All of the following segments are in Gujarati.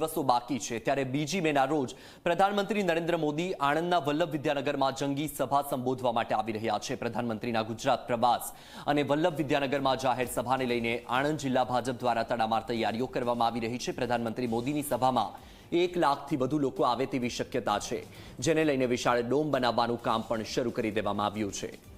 દિવસો બાકી છે. ત્યારે બીજી મેના રોજ પ્રધાનમંત્રી નરેન્દ્ર મોદી આણંદના વલ્લભ વિદ્યાનગરમાં જંગી સભા સંબોધવા માટે આવી રહ્યા છે. પ્રધાનમંત્રીના ગુજરાત પ્રવાસ અને વલ્લભ વિદ્યાનગરમાં જાહેર સભાને લઈને આણંદ જિલ્લા ભાજપ દ્વારા તડામાર તૈયારીઓ કરવામાં આવી રહી છે. પ્રધાનમંત્રી મોદીની સભામાં એક લાખથી વધુ લોકો આવે તેવી શક્યતા છે, જેને લઈને વિશાળ ડોમ બનાવવાનું કામ પણ શરૂ કરી દેવામાં આવ્યું છે.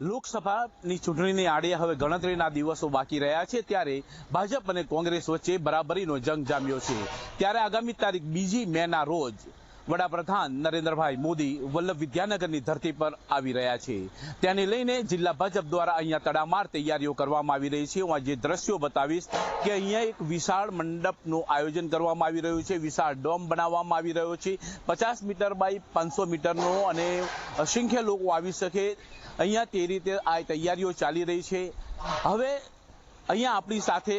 લોકસભાની ચૂંટણીની આડે હવે ગણતરીના દિવસો બાકી રહ્યા છે ત્યારે ભાજપ અને કોંગ્રેસ વચ્ચે બરાબરીનો જંગ જામ્યો છે. ત્યારે આગામી તારીખ બીજી મેના રોજ વડાપ્રધાન નરેન્દ્રભાઈ મોદી વલ્લભ વિદ્યાનગરની ધરતી પર આવી રહ્યા છે. તેને લઈને જિલ્લા ભાજપ દ્વારા અહીંયા તડામાર તૈયારીઓ કરવામાં આવી રહી છે. હું આજે દ્રશ્યો બતાવીશ કે અહીંયા એક વિશાળ મંડપનું આયોજન કરવામાં આવી રહ્યું છે. વિશાળ ડોમ બનાવવામાં આવી રહ્યો છે. પચાસ મીટર બાય પાંચસો મીટરનો અને અસંખ્ય લોકો આવી શકે. અહીંયા તે રીતે આ તૈયારીઓ ચાલી રહી છે. હવે અહીંયા આપણી સાથે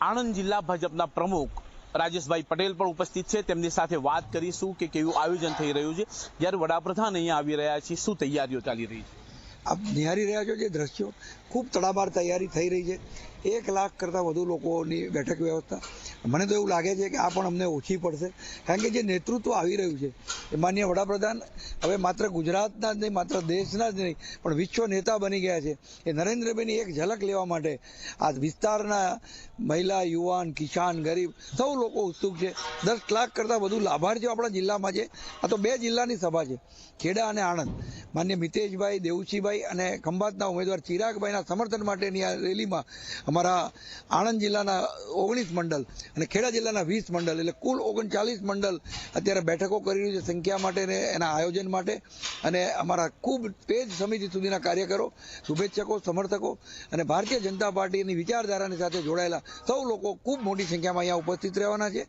આણંદ જિલ્લા ભાજપના પ્રમુખ રાજેશભાઈ પટેલ પણ ઉપસ્થિત છે. તેમની સાથે વાત કરીશું કે કેવું આયોજન થઈ રહ્યું છે. જ્યારે વડાપ્રધાન અહીંયા આવી રહ્યા છે, શું તૈયારીઓ ચાલી રહી છે? આપ નિહાળી રહ્યા છો જે દ્રશ્યો ખૂબ તડામાર તૈયારી થઈ રહી છે. એક લાખ કરતાં વધુ લોકોની બેઠક વ્યવસ્થા. મને તો એવું લાગે છે કે આ પણ અમને ઓછી પડશે. કારણ કે જે નેતૃત્વ આવી રહ્યું છે, એ માન્ય વડાપ્રધાન હવે માત્ર ગુજરાતના જ નહીં, માત્ર દેશના જ નહીં, પણ વિશ્વ નેતા બની ગયા છે. એ નરેન્દ્રભાઈની એક ઝલક લેવા માટે આ વિસ્તારના મહિલા, યુવાન, કિસાન, ગરીબ સૌ લોકો ઉત્સુક છે. દસ લાખ કરતાં વધુ લાભાર્થીઓ આપણા જિલ્લામાં છે. આ તો બે જિલ્લાની સભા છે. ખેડા અને આણંદ. માન્ય મિતેશભાઈ દેવસિંહભાઈ અને ખંભાતના ઉમેદવાર ચિરાગભાઈના સમર્થન માટેની આ રેલીમાં અમારા આણંદ જિલ્લાના ઓગણીસ મંડળ અને ખેડા જિલ્લાના વીસ મંડળ એટલે કુલ ઓગણચાલીસ મંડળ અત્યારે બેઠકો કરી રહ્યું છે સંખ્યા માટે ને એના આયોજન માટે. અને અમારા ખૂબ પેજ સમિતિ સુધીના કાર્યકરો, શુભેચ્છકો, સમર્થકો અને ભારતીય જનતા પાર્ટીની વિચારધારાની સાથે જોડાયેલા સૌ લોકો ખૂબ મોટી સંખ્યામાં અહીંયા ઉપસ્થિત રહેવાના છે.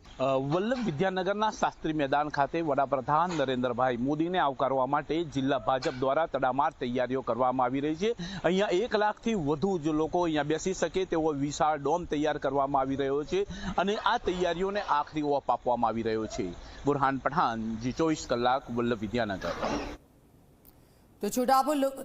વલ્લભ વિદ્યાનગરના શાસ્ત્રી મેદાન ખાતે વડાપ્રધાન નરેન્દ્રભાઈ મોદીને આવકારવા માટે જિલ્લા ભાજપ દ્વારા તડામાર તૈયારીઓ કરવામાં આવી રહી છે. અહીંયા એક લાખથી વધુ જ લોકો અહીંયા બેસી શકે તેવો વિશાળ ડોમ તૈયાર કરવામાં આવી રહ્યો છે અને આ તૈયારીઓને આખરી ઓપ આપવામાં આવી રહ્યો છે. બુરહાન પઠાણ, જી ચોવીસ કલાક, વલ્લભ વિદ્યાનગર. તો છોટાઉદેપુર લો-